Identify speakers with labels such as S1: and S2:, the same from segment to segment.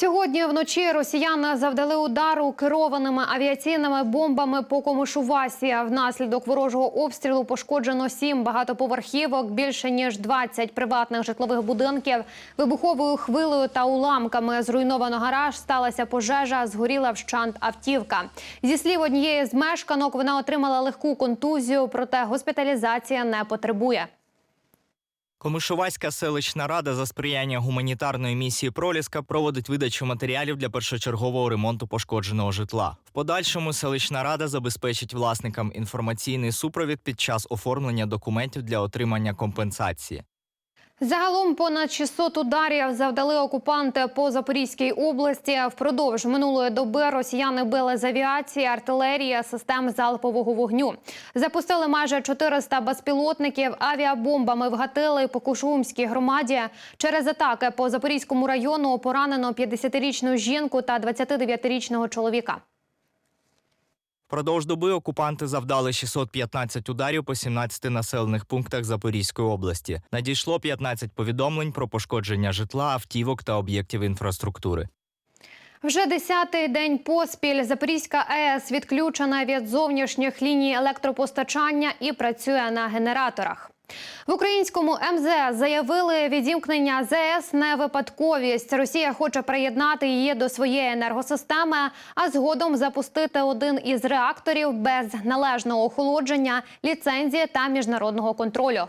S1: Сьогодні вночі росіяни завдали удару керованими авіаційними бомбами по Комишувасі. Внаслідок ворожого обстрілу пошкоджено сім багатоповерхівок, більше ніж 20 приватних житлових будинків. Вибуховою хвилею та уламками зруйновано гараж. Сталася пожежа, згоріла вщант автівка. Зі слів однієї з мешканок, вона отримала легку контузію, проте госпіталізація не потребує.
S2: Комишувацька селищна рада за сприяння гуманітарної місії Проліска проводить видачу матеріалів для першочергового ремонту пошкодженого житла. В подальшому селищна рада забезпечить власникам інформаційний супровід під час оформлення документів для отримання компенсації.
S1: Загалом понад 600 ударів завдали окупанти по Запорізькій області. Впродовж минулої доби росіяни били з авіації, артилерії, систем залпового вогню. Запустили майже 400 безпілотників. Авіабомбами вгатили по Кушумській громаді. Через атаки по Запорізькому району поранено 50-річну жінку та 29-річного чоловіка.
S2: Впродовж доби окупанти завдали 615 ударів по 17 населених пунктах Запорізької області. Надійшло 15 повідомлень про пошкодження житла, автівок та об'єктів інфраструктури.
S1: Вже десятий день поспіль Запорізька АЕС відключена від зовнішніх ліній електропостачання і працює на генераторах. В українському МЗС заявили, відімкнення ЗС не випадковість. Росія хоче приєднати її до своєї енергосистеми, а згодом запустити один із реакторів без належного охолодження, ліцензії та міжнародного контролю.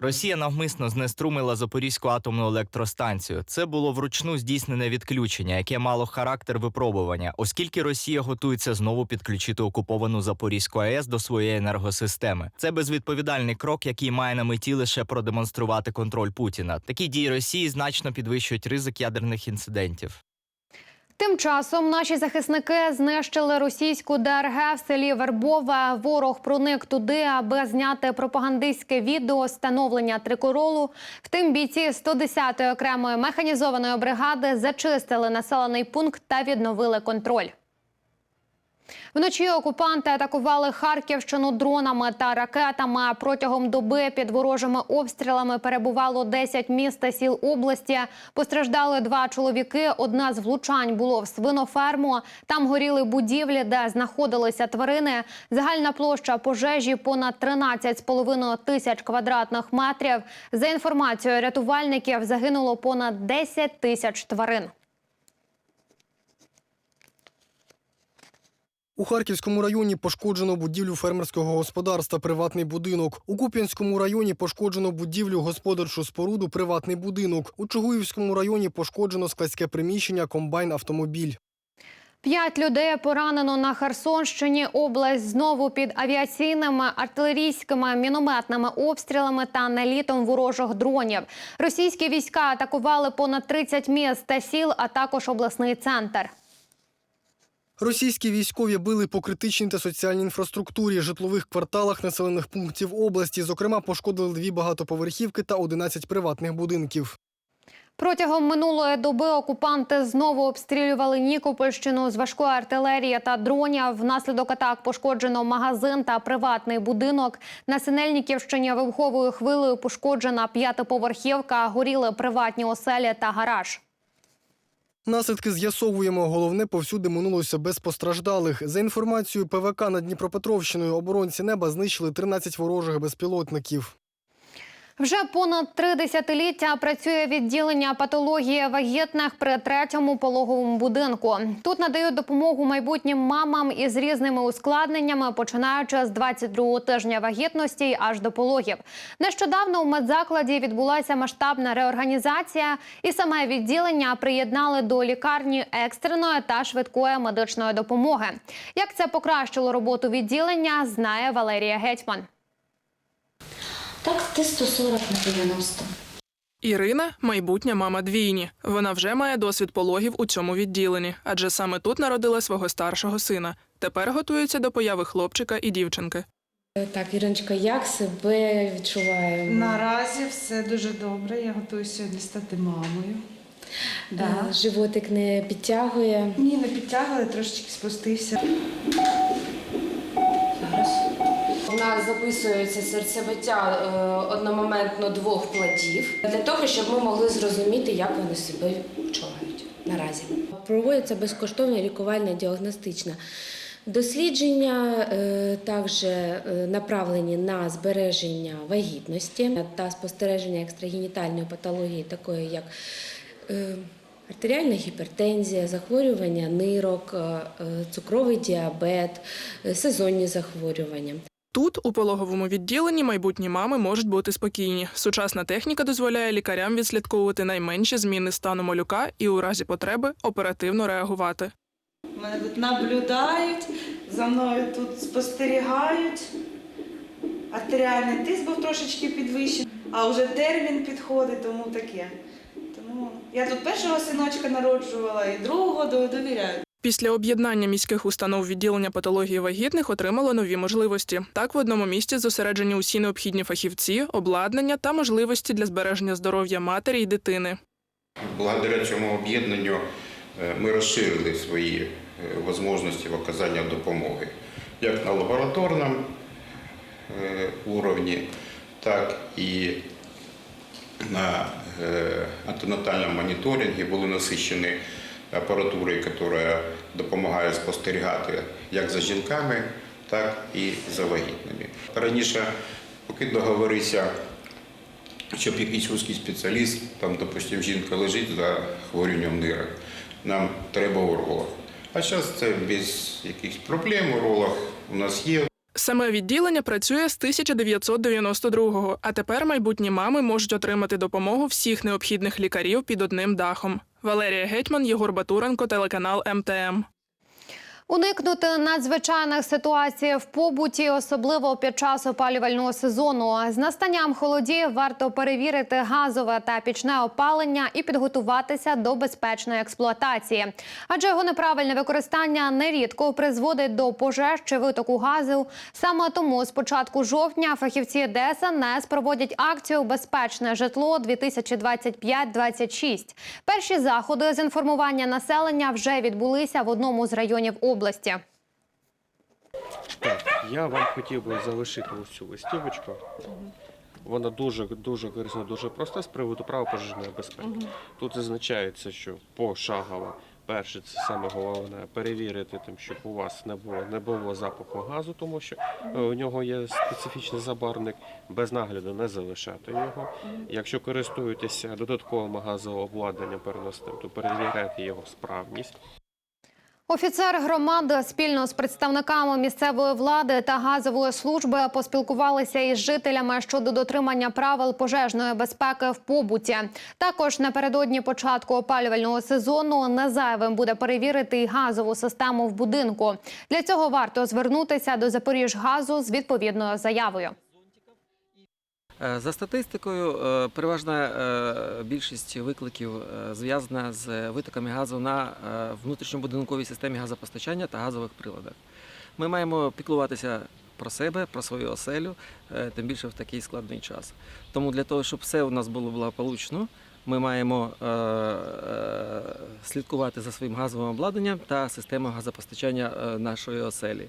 S2: Росія навмисно знеструмила Запорізьку атомну електростанцію. Це було вручну здійснене відключення, яке мало характер випробування, оскільки Росія готується знову підключити окуповану Запорізьку АЕС до своєї енергосистеми. Це безвідповідальний крок, який має на меті лише продемонструвати контроль Путіна. Такі дії Росії значно підвищують ризик ядерних інцидентів.
S1: Тим часом наші захисники знищили російську ДРГ в селі Вербове. Ворог проник туди, аби зняти пропагандистське відео встановлення трикоролу. Втім, бійці 110-ї окремої механізованої бригади зачистили населений пункт та відновили контроль. Вночі окупанти атакували Харківщину дронами та ракетами. Протягом доби під ворожими обстрілами перебувало 10 міст та сіл області. Постраждали два чоловіки. Одна з влучань було в свиноферму. Там горіли будівлі, де знаходилися тварини. Загальна площа пожежі понад 13,5 тисяч квадратних метрів. За інформацією рятувальників, загинуло понад 10 тисяч тварин.
S3: У Харківському районі пошкоджено будівлю фермерського господарства, приватний будинок. У Куп'янському районі пошкоджено будівлю господарчу споруду, приватний будинок. У Чугуївському районі пошкоджено складське приміщення, комбайн, автомобіль.
S1: П'ять людей поранено на Херсонщині. Область знову під авіаційними, артилерійськими, мінометними обстрілами та налітом ворожих дронів. Російські війська атакували понад 30 міст та сіл, а також обласний центр.
S3: Російські військові били по критичній та соціальній інфраструктурі, житлових кварталах населених пунктів області. Зокрема, пошкодили дві багатоповерхівки та 11 приватних будинків.
S1: Протягом минулої доби окупанти знову обстрілювали Нікопольщину з важкої артилерії та дронів. Внаслідок атак пошкоджено магазин та приватний будинок. На Синельниківщині вибуховою хвилею пошкоджена п'ятиповерхівка, горіли приватні оселі та гараж.
S3: Наслідки з'ясовуємо. Головне, повсюди минулося без постраждалих. За інформацією ПВК над Дніпропетровщиною, оборонці неба знищили 13 ворожих безпілотників.
S1: Вже понад три десятиліття працює відділення патології вагітних при третьому пологовому будинку. Тут надають допомогу майбутнім мамам із різними ускладненнями, починаючи з 22-го тижня вагітності аж до пологів. Нещодавно у медзакладі відбулася масштабна реорганізація, і саме відділення приєднали до лікарні екстреної та швидкої медичної допомоги. Як це покращило роботу відділення, знає Валерія Гетьман.
S4: Так, ти 140 на 90.
S5: Ірина майбутня мама двійні. Вона вже має досвід пологів у цьому відділенні, адже саме тут народила свого старшого сина. Тепер готується до появи хлопчика і дівчинки.
S4: Так, Іриночка, як себе відчуває?
S6: Наразі все дуже добре. Я готую сьогодні стати мамою. Да.
S4: Е, Животик не підтягує.
S6: Ні, не підтягували, трошечки спустився.
S7: Нас
S4: записується серцебиття е, одномоментно двох платів для того, щоб ми могли зрозуміти, як вони себе почувають наразі. Проводиться безкоштовна лікувальна діагностична дослідження, е, також е, направлені на збереження вагітності та спостереження екстрагенітальної патології, такої як артеріальна гіпертензія, захворювання нирок, цукровий діабет, сезонні захворювання.
S5: Тут, у пологовому відділенні, майбутні мами можуть бути спокійні. Сучасна техніка дозволяє лікарям відслідковувати найменші зміни стану малюка і у разі потреби оперативно реагувати.
S6: Мене тут наблюдають, за мною тут спостерігають. Артеріальний тиск був трошечки підвищений, а вже термін підходить, тому таке. Тому я тут першого синочка народжувала і другого довіряю.
S5: Після об'єднання міських установ відділення патології вагітних отримало нові можливості. Так, в одному місці зосереджені усі необхідні фахівці, обладнання та можливості для збереження здоров'я матері й дитини.
S7: Благодаря цьому об'єднанню е, ми розширили свої е, можливості в оказанні допомоги як на лабораторному е, уровні, так і на антинатальному моніторингі були насичені апаратурою, яка допомагає спостерігати як за жінками, так і за вагітними. Раніше, поки договорився щоб якийсь вузький спеціаліст, там, допустим, жінка лежить за хворінням нирок, нам треба уролог. А зараз це без якихось проблем, уролог у нас є,
S5: Саме відділення працює з 1992-го, а тепер майбутні мами можуть отримати допомогу всіх необхідних лікарів під одним дахом. Валерія Гетьман, Єгор Батуренко, телеканал МТМ.
S1: Уникнути надзвичайних ситуацій в побуті, особливо під час опалювального сезону. З настанням холодів варто перевірити газове та пічне опалення і підготуватися до безпечної експлуатації. Адже його неправильне використання нерідко призводить до пожеж чи витоку газу. Саме тому з початку жовтня фахівці ДСНС проводять акцію Безпечне житло 2025-26. Перші заходи з інформування населення вже відбулися в одному з районів області.
S8: Так, я вам хотів би залишити ось цю листівочку. Вона дуже дуже корисна, дуже проста з приводу права пожежної безпеки. Тут зазначається, що пошагово, перше, це саме головне, перевірити тим, щоб у вас не було не було запаху газу, тому що е, у нього є специфічний забарвник, без нагляду не залишати його. Якщо користуєтеся додатковим газовим обладнанням переносним, то перевіряйте його справність.
S1: Офіцер громади спільно з представниками місцевої влади та газової служби поспілкувалися із жителями щодо дотримання правил пожежної безпеки в побуті. Також напередодні початку опалювального сезону не зайвим буде перевірити й газову систему в будинку. Для цього варто звернутися до Запоріжгазу з відповідною заявою.
S9: Е, За статистикою, е, переважна е, більшість викликів зв'язана з витоками газу на внутрішньобудинковій системі газопостачання та газових приладах. Ми маємо піклуватися про себе, про свою оселю, тим більше в такий складний час. Тому для того, щоб все у нас було благополучно, ми маємо слідкувати за своїм газовим обладнанням та системою газопостачання нашої оселі.